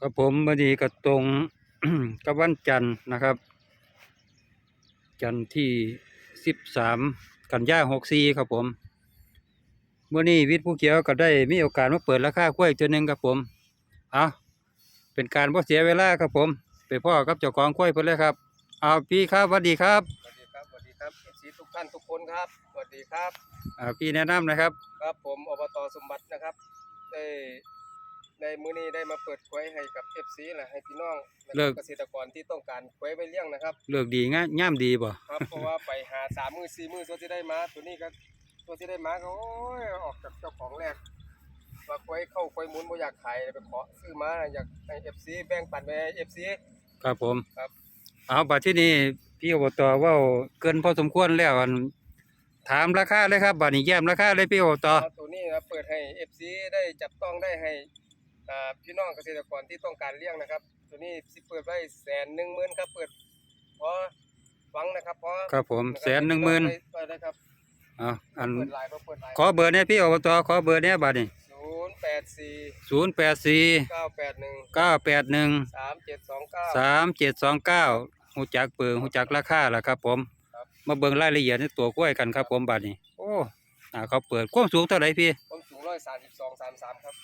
ครับผมมื่อนี้ก็ตรงกับวันจันทร์นะครับ จันทร์ที่สิบสามกันยาหกสี่ครับผมมื่อนี้วิทย์ผู้เขียวก็ได้มีโอกาสมาเปิดราคากล้วยตัวหนึ่งครับผมเอาเป็นการบ่เสียเวลาครับผม ไปพ่อกับเจ้าของกล้วยเพิ่นเลยครับเอาพี่ครับสวัสดีครับสวัสดีครับสวัสดีครับเอฟซีทุกท่านทุกคนครับสวัสดีครับอ่าพี่แนะนำนะครับ ครับผมอบตสมบัตินะครับได้ ในมื้อนี้ได้มาเปิดควยให้กับเอฟซีแหละให้พี่น้องและเลิก เกษตรกรที่ต้องการควยไปเลี้ยงนะครับ เลือกดีง่ายย่ามดีบ่ ครับ เพราะว่าไปหาสามมือสี่มือตัวที่ได้มา ตัวนี้ก็ตัวที่ได้มาก็โอ้ยออกจากเจ้าของแรกว่าควยเข้าควยหมุนบ่อยากขายไปขอซื้อมาอยากให้เอฟซีแบ่งปันไปเอฟซีครับผม ครับ เอาบัดที่นี่พี่อบตเว่าเกินพอสมควรแล้วอันถามราคาเลยครับบัดนี้แย้มราคาเลยพี่อบต ตัวนี้นะเปิดให้เอฟซีได้จับต้องได้ให้อ่า พี่น้องเกษตรกรที่ต้องการเลี้ยงนะครับ ตัวนี้สิเปิดไว้แสนหนึ่งหมื่นครับเปิดพอฟังนะครับพอครับผมะครับแสนหนึ่งหมื่นเปิดได้ครับเอาอันเปิดไลน์บ่เปิดไลน์ขอเบอร์เนี่ยพี่อบตขอเบอร์เนี่ยบัดนี้ศูนย์แปดสี่ศูนย์แปดสี่เก้าแปดหนึ่งเก้าแปดหนึ่งสามเจ็ดสองเก้าสามเจ็ดสองเก้าหูจักเปิงหูจักราคาล่ะครับ ผมครับมาเบิ่งรายละเอียดในตัวกล้วยกันครับ ผมบัดนี้โอ้อ่าเขาเปิดความสูงเท่าไหร่พี่ผมสูงร้อยสามสิบสองสามสามครับ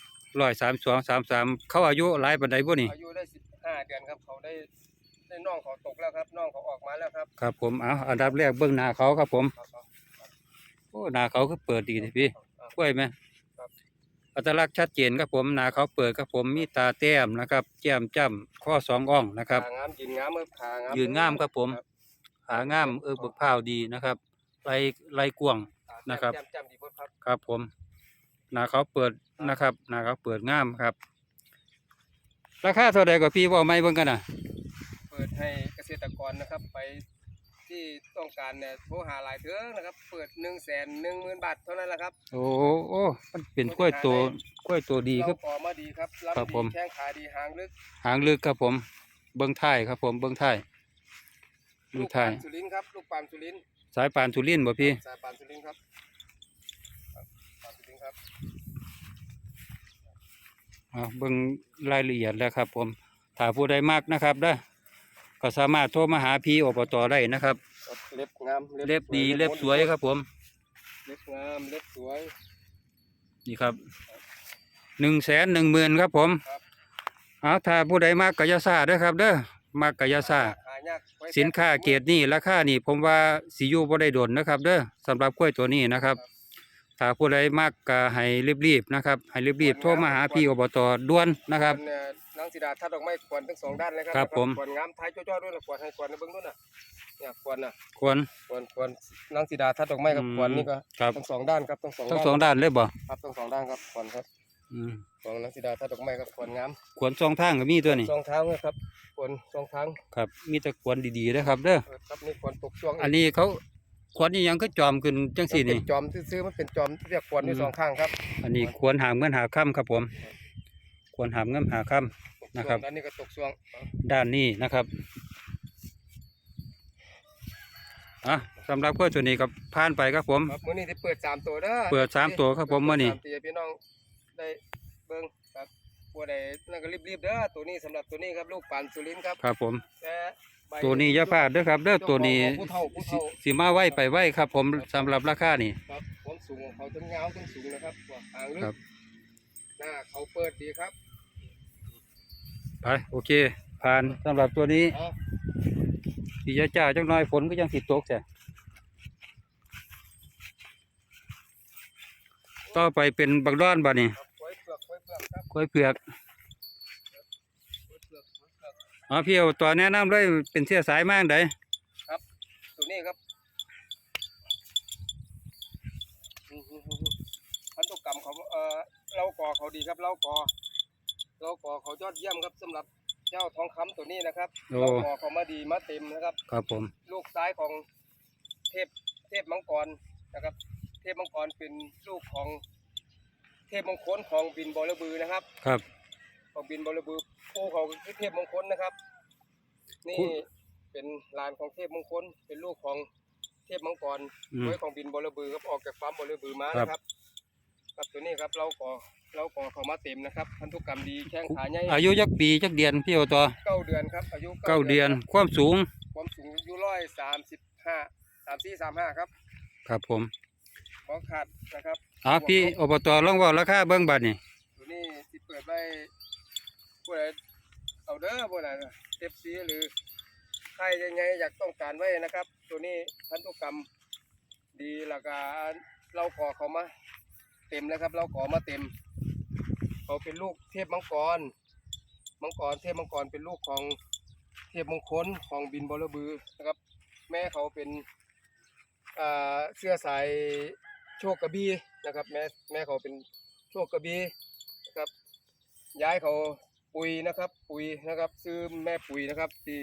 ร้อยสามสองสามสามเขาอายุหลายปันใดบ่นี่อายุได้สิบห้าเดือนครับเขาได้ได้น้องเขาตกแล้วครับน้องเขาออกมาแล้วครับครับผมเอาอันดับแรกเบิ่งหน้าเขาครับผมครับครับโอ้หน้าเขาก็เปิดดีทีพี่ครับกล้วยไหมครับอัตลักษณ์ชัดเจนครับผมหน้าเขาเปิดครับผมมีตาแต้มนะครับแก้มจ้ำข้อสองอ่องนะครับ ขางามยืนงามเมื่อขางามยืนงามครับผม หางามเออเบิกพร้าวดีนะครับไรไรกวาง นะครับ จำจำดีเบิดครับ ครับผมหน้าเขาเปิด นะครับหน้าเขาเปิดงามครับ ราคาเท่าใดกว่าพี่เว่าไม่เบิ่งกันน่ะเปิดให้เกษตรกรนะครับไปที่ต้องการเนี่ยโทรหาหลายเถือนะครับ เปิดหนึ่งแสนหนึ่งหมื่นบาทเท่านั้นแหละครับโอ้โอ้มันเป็นกล้วยตัวกล้วยตัวดีครับ เราขอมาดีครับรับครับดีผมแข้งขาดีหางลึกหางลึกครับผม เบิ้งท้ายครับ ผมเบิ้งท้ายดูลูกท้าปายมสุรินทร์ครับลูกปามสุรินทร์สายปานทุลินบ่พี่ สายปามสุรินทร์ครับครับปามสุรินทร์ครับ เอาเบิ้งรายละเอียดแล้วครับ ผมถ้าผู้ใดมากนะครับเด้อก็สามารถโทรมาหาพี่อบตได้นะครับ ครับเล็บงามเล็บดีเล็บสวยครับ ผม เล็บงามเล็บสวย นี่ครับหนึ่งแสนหนึ่งหมื่นครับผมครับ เอาถ้าผู้ใดมากกะยาซาเด้อครับ เด้อมากกะยาซา หายากไว้สินค้าเกรดนี่ราคานี่ผมว่าสิอยู่บ่ได้ดนนะครับ เด้อสำหรับกล้วยตัวนี้นะครับ ถ้าผู้ใดมากก็ให้รีบๆนะครับให้รีบๆโทรมาหาพี่อบตด่วนนะครับควเนี่ยนางสีดาทัดดอกไม้ควรทั้งสองด้านเลยครับครับผมควรงามท้ายจ้อๆด้วยนะควรให้ควรในเบื้องนู้นน่ะเนี่ยควรน่ะควรควรควรนางสีดาทัดดอกไม้กับอืมควรนี่ก็ครับ ทั้งสองด้านครับทั้งสองทั้งด้านสองด้านเลยบ่ครับทั้งสองด้านครับควรครับอืมของนางสีดาทัดดอกไม้กับควรงามควรสองทางก็มีตัวนี้สองทางเลยครับควรสองทางครับ มีแต่ควรดีๆนะครับเด้อเออครับนี่ควรตกช่วงอันนี้เขา ควรนี่ยังก็จอมขึ้นจังซี่นี่มัเป็จอมซื่อๆมันเป็นจอมเรียกควรที่อืม สองข้างครับอันนี้ควรหามเงินหาค่ำครับผม ควรหามเงินหาค่ตกนะครับช่วงด้านนี้ก็ตกช่วงำด้านนี้นะครับอะสำหรับกล้วยตัวนี้ก็ผ่านไปครับผม ครับมื้อนี้ที่เปิดสามตัวเด้อเปิดสามตัวครับผมมื้อนี้สามตัวพี่น้องได้เบิ่งครับบัวใดนั่นก็รีบๆเด้อตัวนี้สำหรับตัวนี้ครับลูกปานสุรินทร์ครับ ครับผม แต่ใบ ตัวนี้อย่าพลาดเด้อครับเด้อตัวนี้ผู้เฒ่าผู้สิเฒ่าสิมาไว้ไปไว้ครับ ผมสำหรับราคานี่ ครับความสูงของเขาทั้งยาวทั้งสูงนะครับกว่าหางลึครักบหน้าเขาเปิดดีครับไปโอเค ผ่านสำหรับตัวนี้เอาพี่ยาจ้าจังน้อยฝนก็ยังติดตกใช่ต่อไปเป็นบักร้อนบ่นี่ครับไว้เปลือกไว้เปลือกครับกล้วยเผือก ไว้เปลือกไว้เปลื อกอ๋อพี่เอาตัวแนะนำเลยเป็นเสียสายมากไดตัวนี้ครับอืมๆพันธุกรรมเขาเอ่อเล่ากอเขาดีครับเล่ากอเล่ากอเขายอดเยี่ยมครับสำหรับเจ้าทองคำตัวนี้นะครับโอ้เล่ากอเขามาดีมาเต็มนะครับ ครับผม ลูกซ้ายของเทพเทพมังกรนะครับ เทพมังกรเป็นลูกของเทพมงคลของบินบอระบือนะครับ ครับ ของบินบอระบือ ผู้เขาคือเทพมงคลนะครับ นี่คุณเป็นหลานของเทพมงคล เป็นลูกของเทพมังกรอืม ไว้ของบินบอระบือครับออกจากฟาร์มบอระบือมาครับนะครับครับตัวนี้ครับเราก็เราก่อเขามาเต็มนะครับพันธุกรรมดีแข้งขาใหญ่อายุจักปีจักเดือนพี่โอตอเก้าเดือนครับอายุเก้าเดือนความสูงความสูงอยู่ร้อยสามสิบห้าสามสี่สามห้าครับครับผมขอขาดนะครับอ่าพี่อบตลองเว่าราคาเบิ่งบัดนี่ตัวนี้ที่เปิดไว้ ผู้ใดเอาเด้อผู้ใดเอฟซีหรือใครยังไงอยากต้องการไว้นะครับ ตัวนี้พันธุกรรมดีแล้วก็เราขอเขามาเต็มแล้วครับ เราขอมาเต็ม เขาเป็นลูกเทพมังกร มังกรเทพมังกรเป็นลูกของเทพมงคลของบินบรบือนะครับ แม่เขาเป็นเสื้อสายโชคกระบี่นะครับ แม่แม่เขาเป็นโชคกระบี่นะครับ ย้ายเขา ปุยนะครับ ปุยนะครับ ซื้อแม่ปุยนะครับ ที่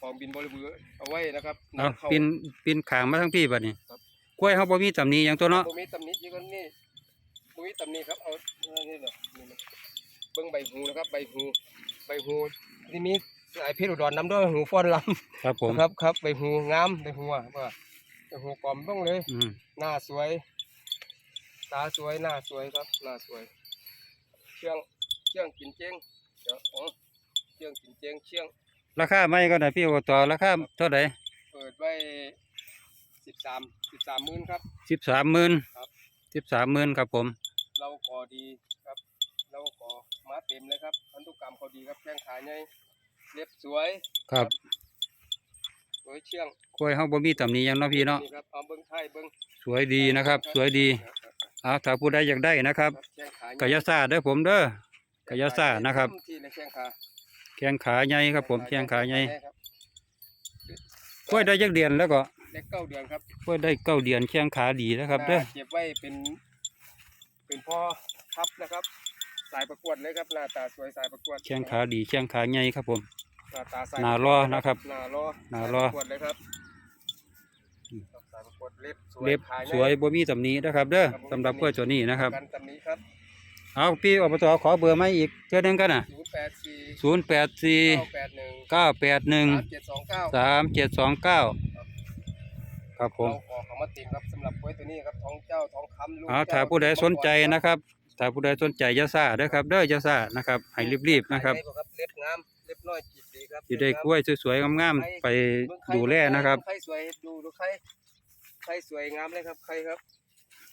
ของบินบรบือเอาไว้นะครับเอานำเข้าปินปินขางมาทั้งพี่บัดนี่ครับ กล้วยเฮาบ่มีตำหนิหยังตัวเนาะ บ่มีตำหนิอีกคนนี่บ่มีตำหนิครับเอาเอานี่เหรอนี่มันเบิ่งใบหูนะครับ ใบหู ใบหูที่มีสายเพชรอุดรนำด้วยหูฟ้อนลำครับผมครับครับใบหูงามใบหูอะว่าใบหูกลอมต้องเลย อืมหน้าสวย ตาสวย หน้าสวยครับ หน้าสวยเชื่องเชื่องกินเจง เดี๋ยวอ๋อเชื่องกินเจงเชื่องราคาไม่ก็ได้พี่อบตราคาเท่าใดเปิดไว้สิบสามสิบสามหมื่นครับ13,000ครับ13,000ครับผม เราขอดีครับ เราขอมาเต็มเลยครับพันธุกรรมเขาดีครับแข้งขาใหญ่เล็บสวยครับสวยเชื่องกล้วยเฮาบ่มีตำหนิหยังเนาะพี่เนาะ นี่ครับเอาเบิ้งไทยเบิ้งสวยดีนะครับ สวยดีครับครับเอาถ้าผู้ใดอยากได้นะครับครับ แข้งขาใหญ่ กายาซาเด้อผมเด้อ กายาซานะครับ ที่ในแข้งขาแข้งขาใหญ่ครับผมแข้งขาใหญ่ครับกล้วยได้จักเดือนแล้วก็เล็กเก้าเดือนครับกล้วยได้เก้าเดือนแข้งขาดีนะครับเด้อเก็บไว้เป็นเป็นพ่อทับนะครับ สายประกวดเลยครับหน้าตาสวยสายประกวดแข้งขาดีแข้งขาใหญ่ครับผมหน้าตาสายหน้ารอนะครับหน้ารอหน้ารอสยประกวดเลยครับสายประกวดเล็บสวยเล็บขาใหญ่สวยบ่มีตำหนินะครับ เด้อครับผมสำหรับกล้วยตัวนี้นะครับกันตำนี้ครับ เอาพี่อบตขอเบอร์มาอีกเท่านึงกันน่ะศูนย์แปดสี่084เก้าแปดหนึ่ง981สามเจ็ดสองเก้า3729ครับผมเราขอเขามาติมครับสำหรับกล้วยตัวนี้ครับท้องเจ้าท้องคำลูกเอาเจ้ถ้าผู้ใดสนใจนะครับถ้าผู้ใดสนใจอยาซ่าเด้อครับเด้ออยาซ่านะครับให้รีบๆนะครับขายได้เล็บงามเล็บน้อยจีบดีครับสิได้กล้วยสวยๆงามๆไปดูแลนะครับใครสวยดูดูใครใครสวยงามเลยครับใครครับ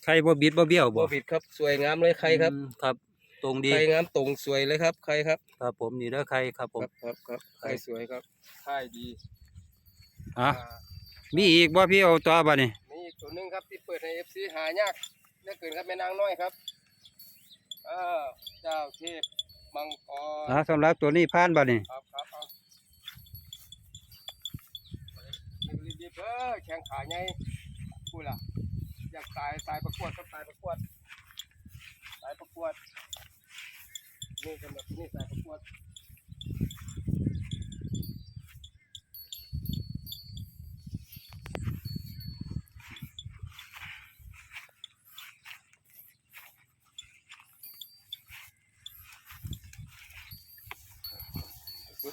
ใครบ่บิดบ่เบี้ยวบับ่วบิดครับสวยงามเลยใครครับอืมครับ ตรงดีใครงามตรงสวยเลยครับใครครับครับผมนี่เด้อใครครับผม ครับครับครับใครสวยครับใช่ดีอะอ่ามีอีกบ่พี่เอาต่อบัดนี้มีอีกตัวหนึงครับที่เปิดในเอฟซีหายากเหลือเกินครับแม่นางน้อยครับอ่าเจ้าเทพมังกร อะสำหรับตัวนี้ผ่านบัดนี้ครับครับเอารีบๆเออแข่งขาไงพูดล่ะ อยากตายตายประกวดก็ตายประกวดตายประกวดนี่สำหรับนี่ตายประกวด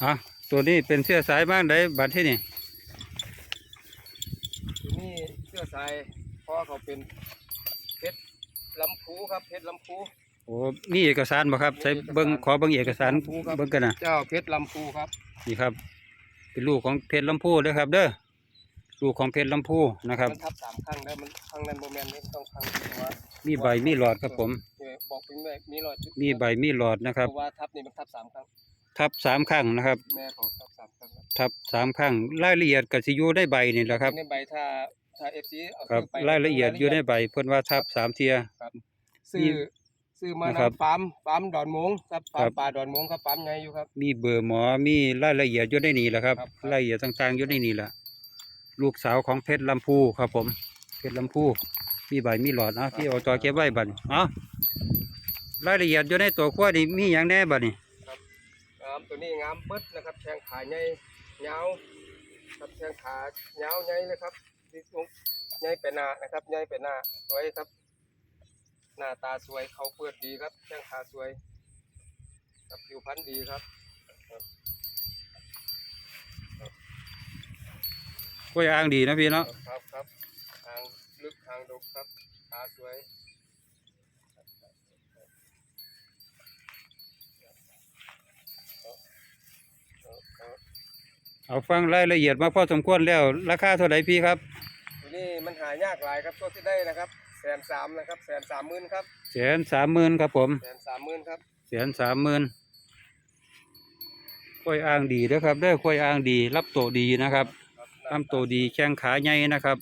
อะตัวนี้เป็นเสื้อสายบ้างได้บัดที่นี่ ตัวนี้เสื้อสายพ่อ เขาเป็นเพชรลำพูครับเพชรลำพูโอ้มีเอกสารบ่ครับ ใช้เบิ่งขอเบิ่งเอกสารเบิ่งกันน่ะเจ้าเพชรลำพูครับนี่ครับ เป็นลูกของเพชรลำพูเด้อครับ เด้อลูกของเพชรลำพูนะครับมันทับสามครั้งแล้วมันครั้งนั้นโมเมนต์นี้ต้องครั้งเดียวว่ามีใบมีหลอดครับผมเออบอกเป็นแม่มีรอยจุดมีใบมีหลอดนะครับเพราะว่าทับนี่มันทับสามครั้งทับสามครั้งนะครับแม่เขาทับสามครั้งครับทับสามครั้งรายละเอียดก็สิอยู่ในใบนี่แหละครับในใบถ้า ถ้าเอฟซีเอาครับ ซื้ไปรายละเอียดอยู่ในใบเพิ่นว่าทับสามเทีย ซื้อซื้อมานะครับนำฟาร์มฟาร์มดอนมงครับฟาครัร์มบป่าดอนมงครับฟาร์มใหญ่อยู่ครับ มีเบอร์หมอมีรายละเอียดอยู่ในนี่แหละครับครับครับ รายละเอียดต่างๆอยู่ในนี่แหละลูกสาวของเพชรลำพูครับผมเพชรลำพูมีใบมีหลอดนะที่เอาต่อเก็บไว้บัดนี้เอารายละเอียดอยู่ในตัวขั้วนี่มีอย่างแน่บัดนี้ งามตัวนี้งามเบิดนะครับแข้งขาใหญ่ยาวครับแข้งขายาวใหญ่เลยครับ ที่ตรงใหญ่เป็นหน้านะครับใหญ่เป็นหน้าสวยครับ หน้าตาสวยเขาเปิดดีครับแข้งขาสวยครับผิวพรรณดีครับกล้วยอ้างดีนะพี่ครัเนาะบครับครับทางลึกทางดกครับขาสวย เอาฟังรายละเอียดมาพอสมควรแล้ว ราคาเท่าไหร่พี่ครับตัวนี้มันหายากหลายครับตัวที่ได้นะครับแสนสามนะครับแสนสามหมื่นครับแสนสามหมื่นครับผมแสนสามหมื่นครับแสนสามหมื่นค่อยอ้างดีนะครับได้อค่อยอ้างดี รับโตดีนะครับครับลำโตดีแข้งขาใหญ่นะครับ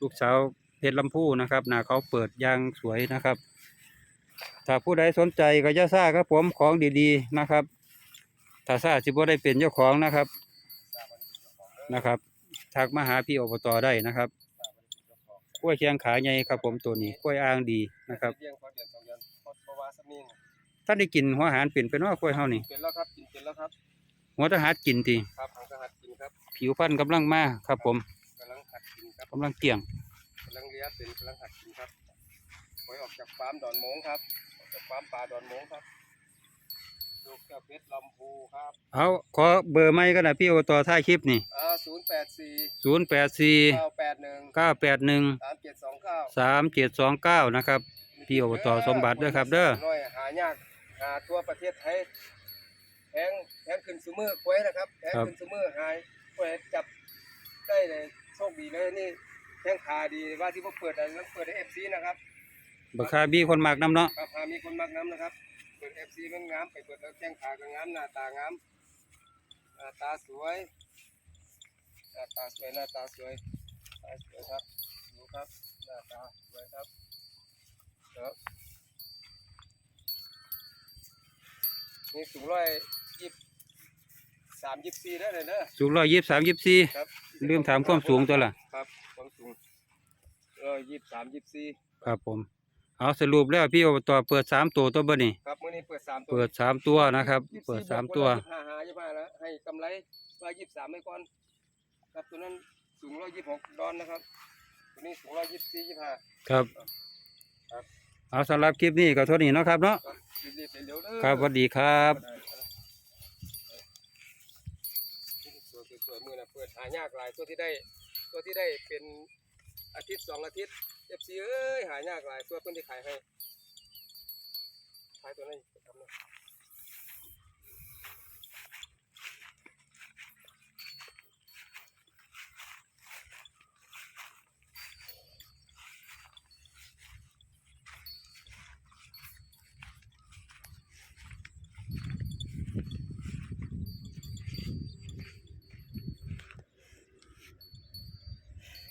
ลูกสาวเพชรลำพูนะครับหน้าเขาเปิดยางสวยนะครับ ถ้าผู้ใดสนใจก็จะซ่าครับผมของดีๆนะครับถ้าซ่าสิบ่ได้เป็นเจ้าของนะครับ นะครับทักมาหาพี่อบตได้นะครับกล้วยแข้งขาใหญ่ครับ ผมตัวนี้กล้วยอ้างดีนะครับเลี้ยงพอเดือนสองเดือนพอเพราะว่าสมิงท่านได้กินหัวอาหารเป็นเป็นว่ากล้วยเฮานี่เป็นแล้วครับกินเป็นแล้วครับ หัวทหารกินทีครับทางสหัสกินครับผิวพรรณกำลังมาครับ ผมกำลังหัดกินครับกำลังเกี่ยงกำลังเลี้ยงเป็นกำลังหัดกินครับหวยออกจากฟาร์มดอนโมงครับออกจากฟาร์มป่าดอนโมงครับ ลูกเจ้าเพชรลำพูครับเอาขอเบอร์ไม่ก็ได้พี่อบตท้ายคลิปนี่อ่าศูนย์แปดสี่ศูนย์แปดสี่เก้าแปดหนึ่งเก้าแปดหนึ่งสามเจ็ดสองเก้าสามเจ็ดสองเก้านะครับ พี่อบตสมบัติเด้อครับเด้อ น้อยหายากหาทั่วประเทศไทยแพงแพงขึ้นซุมือควยนะครับแพงขึ้นซุมือหายควยจับได้เลยโชคดีเลยนี่แข้งขาดีว่าที่พวกเปิดอะไรนั้นเปิดในเอฟซีนะครับบักคาบีคนมากน้ำเนาะ ครับหามีคนมักน้ำนะครับ เปิดเอฟซีมันงามไปเปิดแล้วแข้งขาก็งามหน้าตางามหน้าตาสวยหน้าตาสวยหน้าตาสวยตาสวยครับดูครับหน้าตาสวยครับครับนี่สูงร้อยยี่สามยี่สี่ได้เลยเนอะสูงร้อยยี่สามยี่สี่ครับลืมถามความสูงตัวล่ะครับความสูงร้อยยี่สามยี่สี่ครับผม เอาสรุปแล้วพี่อบตเปิดสามตัวตัวบ่นี่ครับมื้อนี้เปิดสามตัวเปิดสามตัวนะครับ เปิดสามตัวยี่สิบห้าหายี่สิบห้าแล้วให้กำไรร้อยยี่สิบสามไปก่อนครับตัวนั้นสูงร้อยยี่สิบหกดอนนะครับตัวนี้สูงร้อยยี่สิบสี่ยี่สิบห้า ครับ ครับ เอาสำหรับคลิปนี้ก็เท่านี้เนาะครับเนาะครับรีบๆเร็วๆเด้อ ครับสวัสดีครับตัวสวยๆมือนะเปิดหายากหลายตัวที่ได้ ตัวที่ได้เป็นอาทิตย์สองอาทิตย์ เอฟซีเอ้ยหายากหลายตัวเพิ่นที่ขายให้ขายตัวนี้ทำนะ